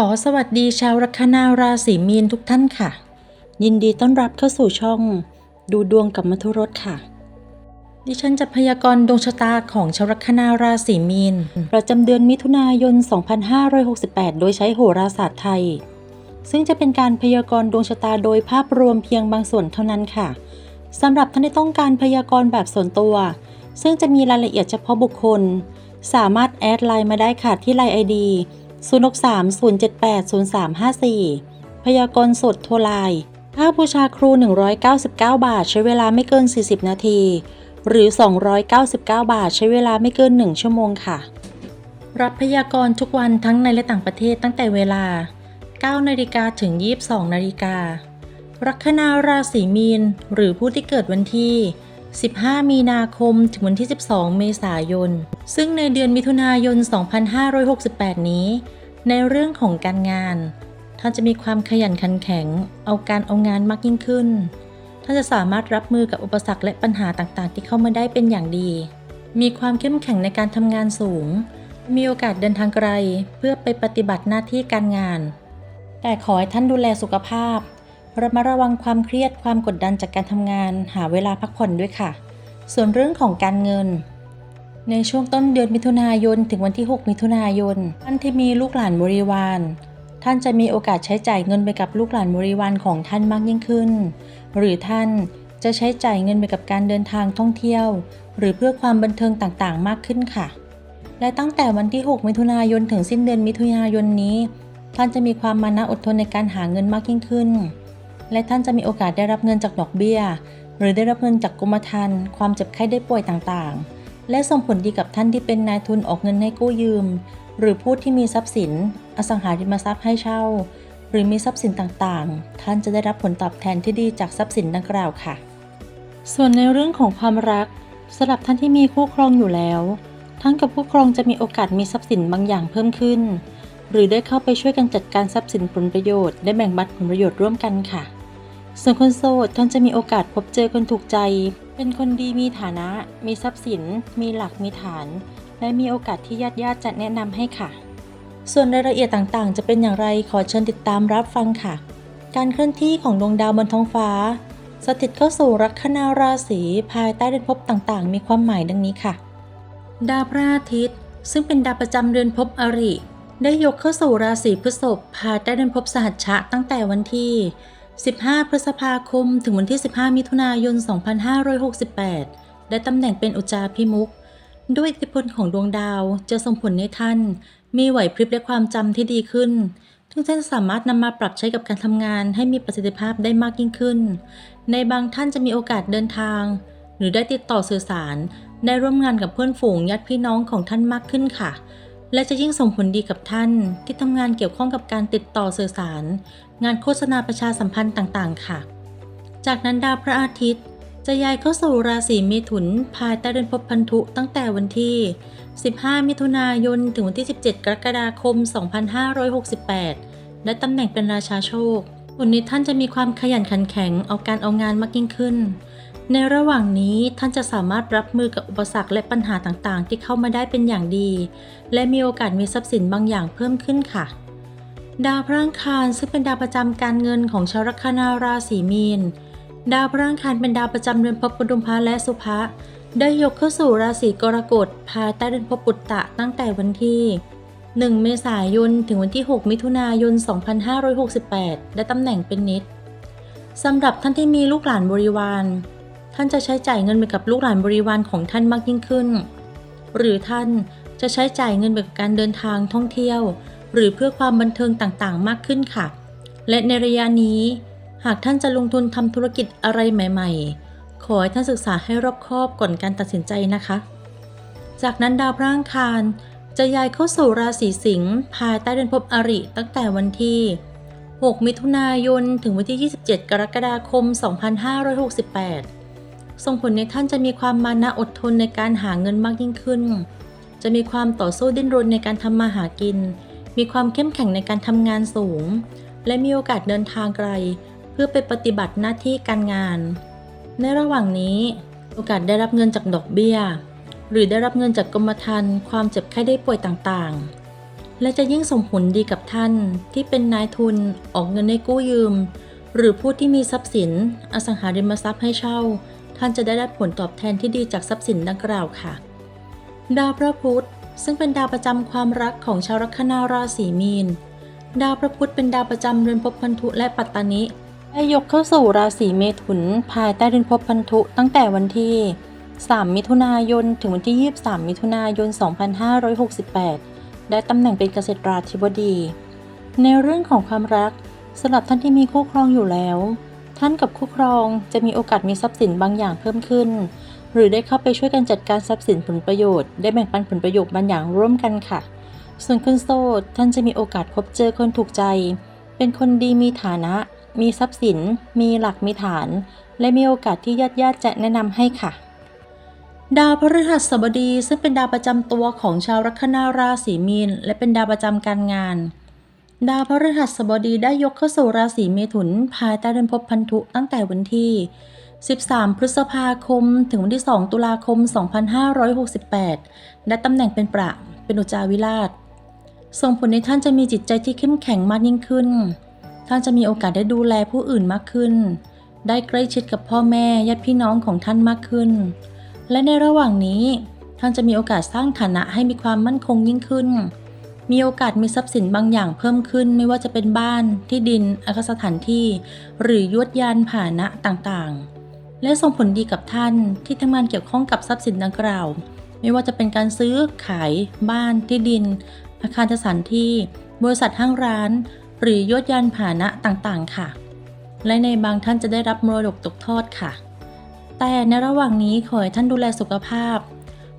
ขอสวัสดีชาวลัคนาราศีมีนทุกท่านค่ะ ยินดีต้อนรับเข้าสู่ช่อง ดูดวงกับมัทุรสค่ะ ดิฉันจะพยากรณ์ดวงชะตาของชาวลัคนาราศีมีน ประจำเดือนมิถุนายน 2568 โดยใช้โหราศาสตร์ไทย ซึ่งจะเป็นการพยากรณ์ดวงชะตาโดยภาพรวมเพียงบางส่วนเท่านั้นค่ะสำหรับท่านที่ต้องการพยากรณ์แบบส่วนตัว ซึ่งจะมีรายละเอียดเฉพาะบุคคล สามารถแอดไลน์มาได้ค่ะที่ไลน์ ID 0630780354 พยากรณ์สดโทรไลน์ค่าบูชาครู 199 บาท ใช้เวลาไม่เกิน 40 นาที หรือ 299 บาท ใช้เวลาไม่เกิน 1 ชั่วโมงค่ะ รับพยากรณ์ทุกวันทั้งในและต่างประเทศตั้งแต่เวลา9นาฬิกาถึง 22นาฬิกาลัคนาราศีมีน หรือผู้ที่เกิดวันที่ 15 มีนาคมถึงวันที่ 12 เมษายน ซึ่งในเดือนมิถุนายน 2568 นี้ ในเรื่องของการงาน ท่านจะมีความขยันขันแข็ง เอาการเอางานมากยิ่งขึ้น ท่านจะสามารถรับมือกับอุปสรรคและปัญหาต่างๆ ที่เข้ามาได้เป็นอย่างดี มีความเข้มแข็งในการทำงานสูง มีโอกาสเดินทางไกล เพื่อไปปฏิบัติหน้าที่การงาน แต่ขอให้ท่านดูแลสุขภาพ ระมัดระวังความเครียดความกดดันจากการทำงาน หาเวลาพักผ่อนด้วยค่ะ ส่วนเรื่องของการเงิน ในช่วงต้นเดือนมิถุนายน ถึงวันที่ 6 มิถุนายน ท่านที่มีลูกหลานบริวารท่านจะมีโอกาสใช้จ่ายเงินไปกับลูกหลานบริวารของท่านมากยิ่งขึ้น หรือท่านจะใช้จ่ายเงินไปกับการเดินทางท่องเที่ยว หรือเพื่อความบันเทิงต่างๆ มากขึ้นค่ะ และตั้งแต่วันที่ 6 มิถุนายนถึงสิ้นเดือนมิถุนายนนี้ ท่านจะมีความมานะอดทนในการหาเงินมากยิ่งขึ้น และท่านจะมีโอกาสได้รับเงินจากดอกเบี้ย หรือได้รับเงินจากกรมธรรม์ความเจ็บไข้ได้ป่วยต่างๆ และส่งผลดีกับท่านที่เป็นนายทุนออกเงินให้กู้ยืม หรือผู้ที่มีทรัพย์สิน อสังหาริมทรัพย์ให้เช่า หรือมีทรัพย์สินต่างๆ ท่านจะได้รับผลตอบแทนที่ดีจากทรัพย์สินดังกล่าวค่ะ ส่วนในเรื่องของความรักสำหรับท่านที่มีคู่ครองอยู่แล้ว ท่านกับคู่ครองจะมีโอกาสมีทรัพย์สินบางอย่างเพิ่มขึ้น หรือได้เข้าไปช่วยกันจัดการทรัพย์สินผลประโยชน์ ได้แบ่งบัตรผลประโยชน์ร่วมกันค่ะ ส่วนคนโสดท่านจะมีโอกาสพบเจอคนถูกใจ เป็นคนดีมีฐานะ มีทรัพย์สิน มีหลักมีฐาน และมีโอกาสที่ญาติญาติจะแนะนำให้ค่ะ ส่วนรายละเอียดต่างๆ จะเป็นอย่างไรขอเชิญติดตามรับฟังค่ะ การเคลื่อนที่ของดวงดาวบนท้องฟ้า สถิตเข้าสู่ลัคนาราศีภายใต้เดือนภพต่างๆ มีความหมายดังนี้ค่ะ ดาวพระอาทิตย์ ซึ่งเป็นดาวประจำเดือนภพอริได้ยกเข้าสู่ราศีพฤษภภายใต้เดือนภพสหัชชะตั้งแต่วันที่ 15 พฤษภาคม ถึงวันที่ 15 มิถุนายน 2568 ได้ตำแหน่งเป็นอุจจาพิมุก ด้วยอิทธิพลของดวงดาวจะส่งผลให้ท่าน มีไหวพริบและความจำที่ดีขึ้นซึ่งท่านสามารถนำมาปรับใช้กับการทำงานให้มีประสิทธิภาพได้มากยิ่งขึ้น ในบางท่านจะมีโอกาสเดินทาง หรือได้ติดต่อสื่อสาร ได้ร่วมงานกับเพื่อนฝูงญาติพี่น้องของท่านมากขึ้นค่ะ และจะยิ่งส่งผลดีกับท่านที่ทำงานเกี่ยวข้องกับการติดต่อสื่อสาร งานโฆษณาประชาสัมพันธ์ต่างๆ ค่ะ จากนั้นดาวพระอาทิตย์ จะย้ายเข้าสู่ราศีเมถุนภายใต้เดือนภพพันธุตั้งแต่วันที่ 15 มิถุนายน ถึงวันที่ 17 กรกฎาคม 2568 และตำแหน่งเป็นราชาโชควันนี้ท่านจะมีความขยันขันแข็งเอาการเอางานมากยิ่งขึ้น ในระหว่างนี้ท่านจะสามารถรับมือกับอุปสรรคและปัญหาต่างๆ ที่เข้ามาได้เป็นอย่างดี และมีโอกาสมีทรัพย์สินบางอย่างเพิ่มขึ้นค่ะ ดาวพระอังคารซึ่งเป็นดาวประจำการเงินของชาวลัคนาราศีมีน ดาวพระอังคารเป็นดาวประจำเดือนภพปุดุมพะและสุภะได้ยกเข้าสู่ราศีกรกฎภายใต้เดือนภพปุตตะตั้งแต่วันที่ 1 เมษายนถึงวันที่ 6 มิถุนายน 2568และตำแหน่งเป็นนิดสำหรับท่านที่มีลูกหลานบริวาร ท่านจะใช้จ่ายเงินไปกับลูกหลานบริวารของท่านมากยิ่งขึ้น หรือท่านจะใช้จ่ายเงินไปกับการเดินทางท่องเที่ยว หรือเพื่อความบันเทิงต่างๆ มากขึ้นค่ะ และในระยะนี้ หากท่านจะลงทุนทำธุรกิจอะไรใหม่ ๆ ขอให้ท่านศึกษาให้รอบคอบก่อนการตัดสินใจนะคะ จากนั้นดาวพระอังคารจะย้ายเข้าสู่ราศีสิงห์ภายใต้เดือนภพอริตั้งแต่วันที่ 6 มิถุนายน ถึงวันที่ 27 กรกฎาคม 2568 ส่งผลในท่านจะมีความมานะอดทนในการหาเงินมากยิ่งขึ้น จะมีความต่อสู้ดิ้นรนในการทำมาหากิน มีความเข้มแข็งในการทำงานสูง และมีโอกาสเดินทางไกล เพื่อไปปฏิบัติหน้าที่การงาน ในระหว่างนี้ โอกาสได้รับเงินจากดอกเบี้ย หรือได้รับเงินจากกรมธรรม์ความเจ็บไข้ได้ป่วยต่างๆ และจะยิ่งส่งผลดีกับท่านที่เป็นนายทุนออกเงินให้กู้ยืม หรือผู้ที่มีทรัพย์สิน อสังหาริมทรัพย์ให้เช่า ท่านจะได้รับผลตอบแทนที่ดีจากทรัพย์สินดังกล่าวค่ะ ดาวพระพุธซึ่งเป็นดาวประจำความรักของชาวลัคนาราศีมีน ดาวพระพุธเป็นดาวประจำเรือนภพพันธุและปัตตานิได้ยกเข้าสู่ราศีเมถุน ภายใต้เรือนภพพันธุตั้งแต่วันที่ 3 มิถุนายน ถึงวันที่ 23 มิถุนายน 2568 ได้ตำแหน่งเป็นเกษตราธิบดี ในเรื่องของความรักสำหรับท่านที่มีคู่ครองอยู่แล้ว ท่านกับคู่ครองจะมีโอกาสมีทรัพย์สินบางอย่างเพิ่มขึ้น หรือได้เข้าไปช่วยกันจัดการทรัพย์สินผลประโยชน์ ได้แบ่งปันผลประโยชน์บางอย่างร่วมกันค่ะ ส่วนคนโสดท่านจะมีโอกาสพบเจอคนถูกใจ เป็นคนดีมีฐานะ มีทรัพย์สิน มีหลักมีฐาน และมีโอกาสที่ญาติญาติจะแนะนำให้ค่ะ ดาวพฤหัสบดีซึ่งเป็นดาวประจำตัวของชาวลัคนาราศีมีน และเป็นดาวประจำการงาน ดาวพฤหัสบดีได้ยกเข้าสู่ราศีเมถุน ภายใต้เรือนภพพันธุตั้งแต่วันที่ 13 พฤษภาคม ถึงวันที่ 2 ตุลาคม 2568 ได้ตำแหน่งเป็นประ เป็นอุจจาวิราช ส่งผลให้ท่านจะมีจิตใจที่เข้มแข็งมากยิ่งขึ้น ท่านจะมีโอกาสได้ดูแลผู้อื่นมากขึ้น ได้ใกล้ชิดกับพ่อแม่ญาติพี่น้องของท่านมากขึ้น และในระหว่างนี้ ท่านจะมีโอกาสสร้างฐานะให้มีความมั่นคงยิ่งขึ้น มีโอกาสมีทรัพย์สินบางอย่างเพิ่มขึ้น ไม่ว่าจะเป็นบ้านที่ดินอาคารสถานที่ หรือยวดยานผ่านะต่างๆ และส่งผลดีกับท่านที่ทำงานเกี่ยวข้องกับทรัพย์สินดังกล่าว ไม่ว่าจะเป็นการซื้อขาย บ้านที่ดิน อาคารสถานที่ บริษัทห้างร้าน หรือยวดยานผ่านะต่างๆ ค่ะ และในบางท่านจะได้รับมรดกตกทอดค่ะ แต่ในระหว่างนี้ขอให้ท่านดูแลสุขภาพ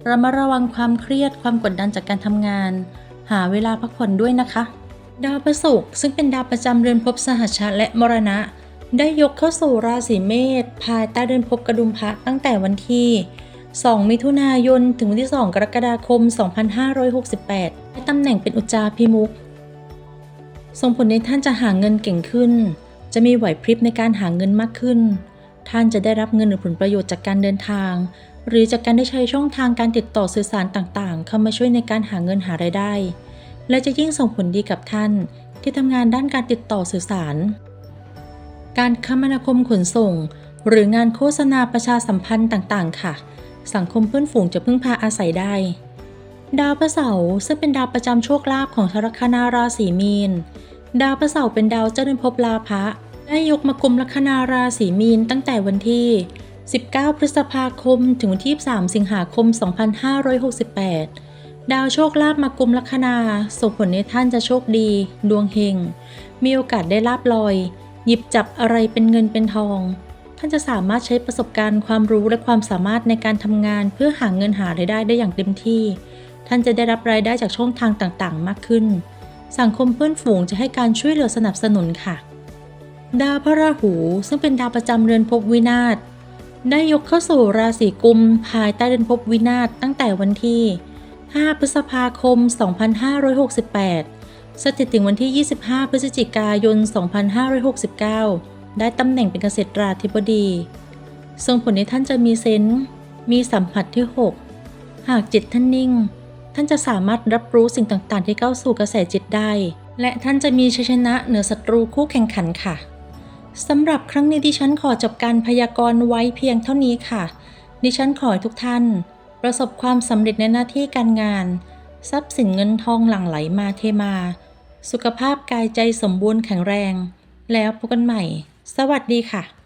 ระมัดระวังความเครียดความกดดันจากการทำงาน หาเวลาพักผ่อนด้วยนะคะ ดาวพฤหัสซึ่งเป็นดาวประจำเรือนภพสหัชชะและมรณะ ได้ยกเข้าสู่ราศีเมษภายใต้เรือนภพกระดุมพระตั้งแต่วันที่ 2 มิถุนายน ถึงวันที่ 2 กรกฎาคม 2568ได้ตำแหน่งเป็นอุจจาพิมุขส่งผลให้ท่านจะหาเงินเก่งขึ้น จะมีไหวพริบในการหาเงินมากขึ้น ท่านจะได้รับเงินหรือผลประโยชน์จากการเดินทาง หรือจากการได้ใช้ช่องทางการติดต่อสื่อสารต่างๆ เข้ามาช่วยในการหาเงินหารายได้ และจะยิ่งส่งผลดีกับท่านที่ทำงานด้านการติดต่อสื่อสาร การคมนาคมขนส่ง หรืองานโฆษณาประชาสัมพันธ์ต่างๆ ค่ะ สังคมเพื่อนฝูงจะพึ่งพาอาศัยได้ ดาวพระเสาร์ซึ่งเป็นดาวประจำโชคลาภของชาวลัคนาราศีมีน ดาวพระเสาร์เป็นดาวเจ้าเรือนภพลาภะได้ยกมากุมลัคนาราศีมีนตั้งแต่วันที่ 19 พฤษภาคม ถึงวันที่3สิงหาคม 2568 ดาวโชคลาภมากุมลัคนาส่งผลให้ท่านจะโชคดี ดวงเฮง มีโอกาสได้ลาบลอย หยิบจับอะไรเป็นเงินเป็นทอง ท่านจะสามารถใช้ประสบการณ์ความรู้และความสามารถในการทำงานเพื่อหาเงินหารายได้ได้อย่างเต็มที่ ท่านจะได้รับรายได้จากช่องทางต่างๆ มากขึ้น สังคมเพื่อนฝูงจะให้การช่วยเหลือสนับสนุนค่ะดาวพระราหูซึ่งเป็นดาวประจำเรือนภพวินาศ ได้ยกเข้าสู่ราศีกุมภายใต้เรือนภพวินาศตั้งแต่วันที่ 5 พฤษภาคม 2568 สถิตถึงวันที่ 25 พฤศจิกายน 2569 ได้ตำแหน่งเป็นเกษตราธิบดี ส่งผลให้ท่านจะมีเซนส์มีสัมผัสที่ 6 หากจิตท่านนิ่ง ท่านจะสามารถรับรู้สิ่งต่างๆ ที่เข้าสู่กระแสจิตได้ และท่านจะมีชัยชนะเหนือศัตรูคู่แข่งขันค่ะ สำหรับครั้งนี้ดิฉันขอจบการพยากรณ์ไว้เพียงเท่านี้ค่ะ ดิฉันขอให้ทุกท่าน ประสบความสำเร็จในหน้าที่การงาน ทรัพย์สินเงินทองหลั่งไหลมาเทมา สุขภาพกายใจสมบูรณ์แข็งแรง แล้วพบกันใหม่ สวัสดีค่ะ